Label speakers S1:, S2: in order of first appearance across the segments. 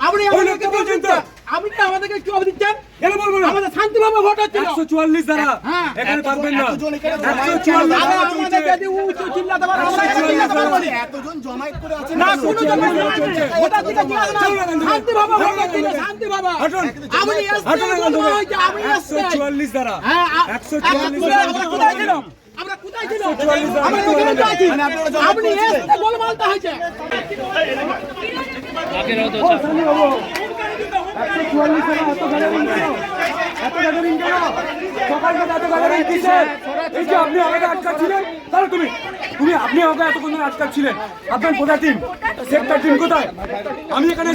S1: আপনি আমাদেরকে বলছেন আপনি আমাদেরকে কি অবধি দিচ্ছেন
S2: কেন বলব না
S1: আমাদের শান্তিভাবে ভোট হচ্ছিল
S2: একশো চুয়াল্লিশ দ্বারা
S1: হ্যাঁ।
S2: এখানে থাকবেন না একশো
S1: আরে
S2: চুয়াল্লিশ দ্বারা
S1: আমাদেরকে
S2: চলছে
S1: যদি উঁচু চিল্লাতে পারে, আমরা চিল্লাতে পারব
S3: এতজন জমায়েত করে আছেন
S1: না, কোনো জবাব নেই। ওটা থেকে জিজ্ঞাসা না।
S2: চলুন এখান থেকে।
S1: শান্তিভাবে ভোট হচ্ছিল,
S2: হাঁটুন।
S1: আপনি
S2: হাঁটুন
S1: আপনি
S2: একশো
S1: এসছেন। হ্যাঁ, আ-
S2: একশো
S1: কোথায়-
S2: দ্বারা
S1: আপনি গোলমালটা হয়েছে।
S2: একশো চুয়াল্লিশ এত কিসের? এই যে আপনি আমাকে আটকাচ্ছিলেন? তাহলে তুমি তুমি আপনি আমাকে এতক্ষণ ধরে আটকাচ্ছিলেন? আপনার কোথায় টিম সেক্টর টিম কোথায়? আমি এখানে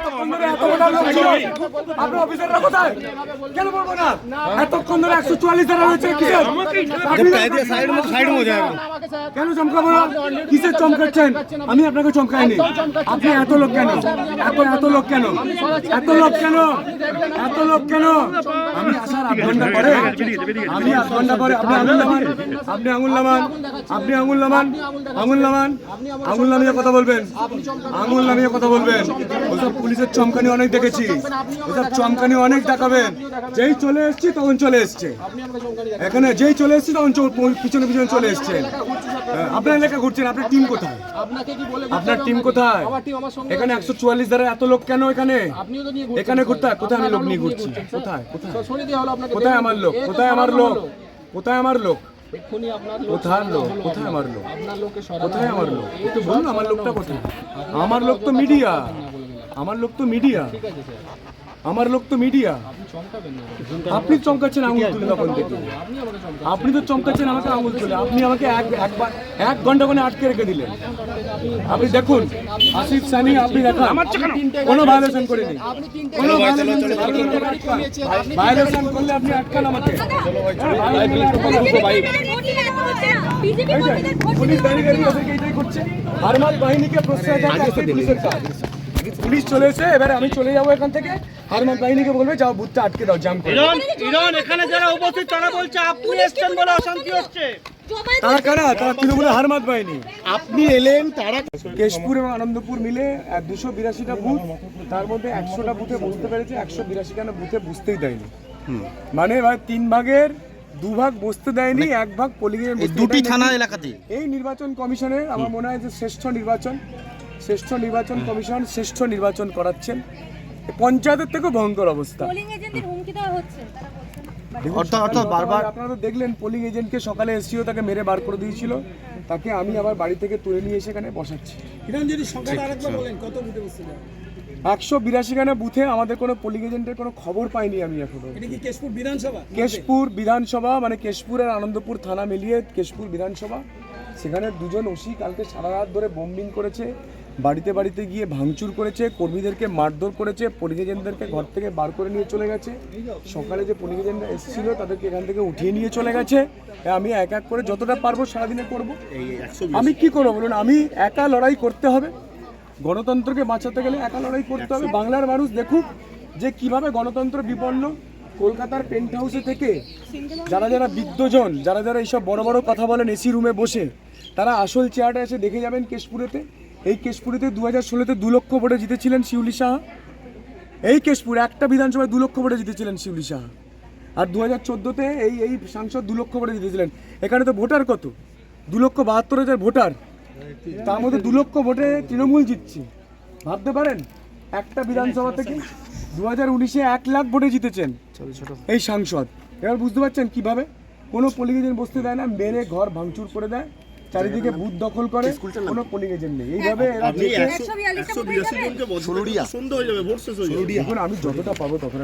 S2: এতক্ষণ ধরে এত বড় লোক ছিল আপনার অফিসাররা কোথায়? কেন বলব না? এতক্ষণ ধরে একশো চুয়াল্লিশ দ্বারা রয়েছে কিসের? কেন চমকাবো না? কিসের চমকাচ্ছেন? আমি আপনাকে চমকাইনি। আপনি এত লোক কেন? এত এত লোক কেন? এত লোক কেন? এত লোক কেন? আমি আসার আধ ঘণ্টা পরে আমি আধ ঘণ্টা পরে আপনি আঙুল নামান আপনি আঙুল নামান আপনি আঙুল নামান আঙুল নামান আঙুল নামিয়ে কথা বলবেন আঙুল নামিয়ে কথা বলবেন। ওসব পুলিশের চমকানি অনেক দেখেছি ওসব চমকানি অনেক দেখাবেন। যেই চলে এসছি তখন চলে এসছে। এখানে যেই চলে এসছি তখন পিছনে পিছনে চলে এসছে। হ্যাঁ, আপনার এলাকা ঘুরছেন আপনার টিম কোথায়? আপনাকে কি বলে আপনার টিম কোথায়? এখানে একশো চুয়াল্লিশ দ্বারা এত লোক কেন এখানে? এখানে কোথায় কোথায় আমি লোক নিয়ে ঘুরছি? কোথায় কোথায়? কোথায় আমার লোক? কোথায় আমার লোক? কোথায় আমার লোক? কোথায় লোক কোথায় আমার লোক? কোথায় আমার লোক? একটু বলুন আমার লোকটা কোথায়? আমার লোক তো মিডিয়া আমার লোক তো মিডিয়া আমার লোক তো মিডিয়া আপনি চমকাচ্ছেন আঙুল তুলে তখন থেকে। আপনি তো চমকাচ্ছেন আমাকে আঙুল তুলে। আপনি আমাকে এক একবার এক ঘণ্টা করে আটকে রেখে দিলেন। আপনি দেখুন আসিফ সানি আপনি দেখান। কোনো? ভায়োলেশন করিনি। কোনো ভায়োলেশন করলে আপনি আটকান আমাকে। পুলিশ দাঁড়িয়ে দাঁড়িয়ে ওদেরকে এটাই করছে। হারমাল বাহিনীকে প্রশ্রয় দেওয়া পুলিশের কাজ। পুলিশ চলে এসে এবারে আমি চলে যাব এখান থেকে। হারমাল বাহিনীকে বলবে যাও বুথটা আটকে দাও জাম করে
S4: ইরন ইরন এখানে যারা উপস্থিত তারা বলছে আপনি এসছেন বলে অশান্তি হচ্ছে।
S2: তারা কারা? তারা তৃণমূলের হারমাত বাহিনী।
S3: আপনি এলেন তারা
S2: কেশপুর এবং আনন্দপুর মিলে দুশো বিরাশিটা বুথ তার মধ্যে একশোটা বুথে বুঝতে পেরেছে একশো বিরাশিটা বুথে বুঝতেই দেয়নি। মানে ভাই তিন ভাগের দুভাগ বসতে দেয়নি এক ভাগ পোলিং
S3: দুটি থানা এলাকাতে
S2: এই নির্বাচন কমিশনের আমার মনে হয় যে শ্রেষ্ঠ নির্বাচন শ্রেষ্ঠ নির্বাচন কমিশন শ্রেষ্ঠ নির্বাচন করাচ্ছেন। পঞ্চায়েতের থেকেও ভয়ঙ্কর অবস্থা।
S5: পোলিং এজেন্টদের হুমকি দেওয়া হচ্ছে তারা বলছেন
S2: দেখুন,
S3: অর্থাৎ- অর্থাৎ বারবার-
S2: আপনারা তো দেখলেন পোলিং এজেন্টকে সকালে এসিও তাকে মেরে বার করে দিয়েছিল। তাকে আমি আবার বাড়ি থেকে তুলে নিয়ে এসে এখানে বসাচ্ছি। একশো বিরাশি খানা বুথে আমাদের কোনো পোলিং এজেন্টের কোনো খবর পাইনি আমি এখনও। কেশপুর বিধানসভা? মানে কেশপুর আর আনন্দপুর থানা মিলিয়ে কেশপুর বিধানসভা। সেখানে দুজন ওসি কালকে সারা রাত ধরে বোম্বিং করেছে। বাড়িতে বাড়িতে গিয়ে ভাঙচুর করেছে কর্মীদেরকে মারধর করেছে পোলিং ঘর থেকে বার করে নিয়ে চলে গেছে। সকালে যে এজেন্টরা এসেছিল তাদেরকে এখান থেকে উঠিয়ে নিয়ে চলে গেছে। আমি এক এক করে যতটা পারব সারাদিনে করব। আমি কি করব বলুন? আমি একা লড়াই করতে হবে। গণতন্ত্রকে বাঁচাতে গেলে একা লড়াই করতে হবে। বাংলার মানুষ দেখুক যে কীভাবে গণতন্ত্র বিপন্ন। কলকাতার পেন্ট হাউসে থেকে যারা যারা বিদ্যজন যারা যারা এইসব বড় বড় কথা বলেন এসি রুমে বসে তারা আসল চেয়ারটা এসে দেখে যাবেন কেশপুরেতে। এই কেশপুরেতে দু হাজার ষোলোতে দু লক্ষ ভোটে জিতেছিলেন শিউলি সাহা এই কেশপুর একটা বিধানসভায় দু লক্ষ ভোটে জিতেছিলেন শিউলি সাহা আর দু হাজার চোদ্দোতে এই এই সাংসদ দু লক্ষ ভোটে জিতেছিলেন। এখানে তো ভোটার কত? দু লক্ষ বাহাত্তর হাজার ভোটার। তার মধ্যে দু লক্ষ ভোটে তৃণমূল জিতছে। ভাবতে পারেন, একটা বিধানসভা থেকে দু হাজার উনিশে এক লাখ ভোটে জিতেছেন এই সাংসদ। এবার বুঝতে পারছেন কীভাবে? কোনো পোলিং বসতে দেয় না, মেরে ঘর ভাঙচুর করে দেয়। চারিদিকে বুথ দখল করে কোনো পোলিং এজেন্ট নেই। এইভাবে হয়ে আমি যতটা পাবো তখন